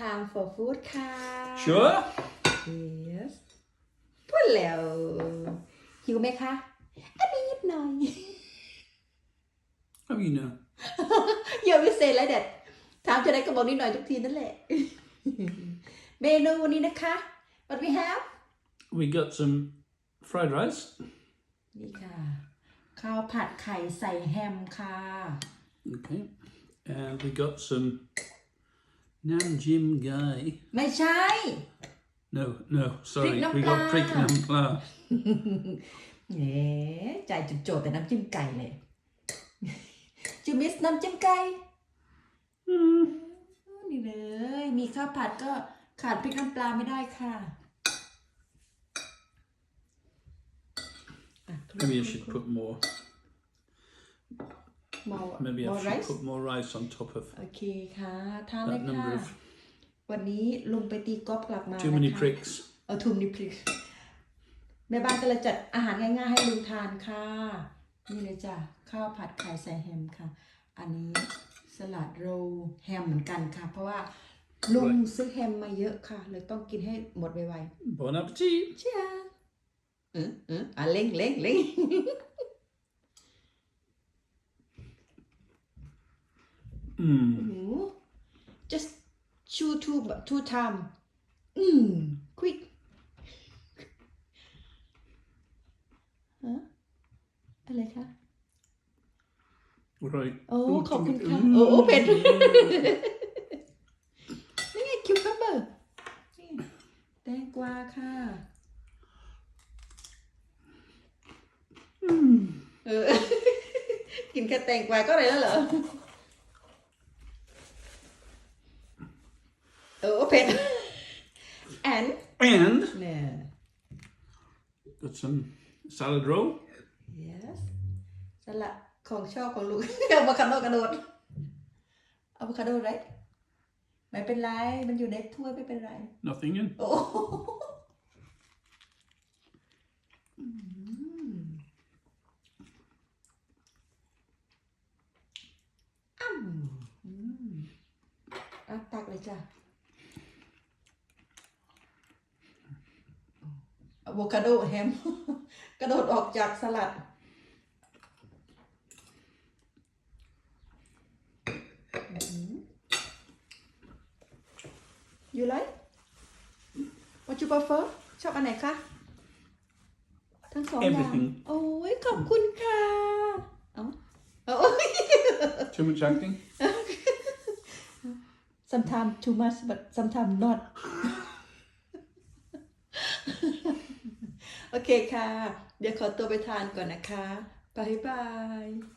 time for food ค่ะ Sure. yes พูดแล้ว หิวไหมคะอันนี้นิดหน่อย How you know? อย่าไปเซนแล้วเด็ดถามจะได้ก็บอกนิดหน่อยทุกทีนั่นแหละ เมนูวันนี้นะคะ what we have We got some fried rice. นี่ค่ะ ข้าวผัดไข่ใส่แฮมค่ะ Okay. And we got some Nam Jim Gai. ไม่ใช่ No, no, sorry. Prik nam We got pla. Prik Nam Pla. เอ๋ใจจุดโจทย์แต่น้ำจิ้มไก่เลยจูมิสน้ำจิ้มไก่ Mm. นี่เลย มีข้าวผัดก็ขาดพริกน้ำปลาไม่ได้ค่ะอะ Maybe I should put more. More Maybe I more should rice put more rice on top of โอเคค่ะทานเลย that ค่ะ number of วันนี้ลุงไปตีกอล์ฟกลับมา too many นะคะ pricks. เอาทุมนิพริกแม่บ้านก็เลยจัดอาหารง่ายๆให้ลุงทานค่ะ นี่เลยจ้ะ ข้าวผัดไข่ใส่แฮมค่ะ อันนี้สลัดโรลแฮมเหมือนกันค่ะ เพราะว่าลุงซื้อแฮมมาเยอะค่ะ เลยต้องกินให้หมดไว Bon appetit. ๆเชียเออเอออะเล่งเล่งเล่ง Mm. โอ้โห just chew two two time อืม quick ฮะอะไรคะ Right. โอ้ Oh, ขอบคุณ chicken- ค่ะ Mm. โอ้โอ้เผ็ดนี่ไงคิวคัมเบอร์นี่แตงกวาค่ะเออ กินแค่แตงกวาก็อะไรแล้วเหรอ โอ้เผ็ด and And เนี่ย got some salad roll. yes สลัดของชอบของลูกอะโวคาโดกระโดดอะโวคาโดไรไม่เป็นไรมันอยู่ในถ้วยไม่เป็นไร Nothing in. โอ้โหอืมอ้ำอืมอะตักเลยจ้ะ อะโวคาโดแฮม กระโดดออกจากสลัด You like What you prefer ชอบอันไหนคะ ทั้งสองอย่าง Everything โอ้ยขอบคุณค่ะ เอาเอา Too much acting. sometimes too much but sometimes not โอเคค่ะ เดี๋ยวขอตัวไปทานก่อนนะคะ บ๊ายบาย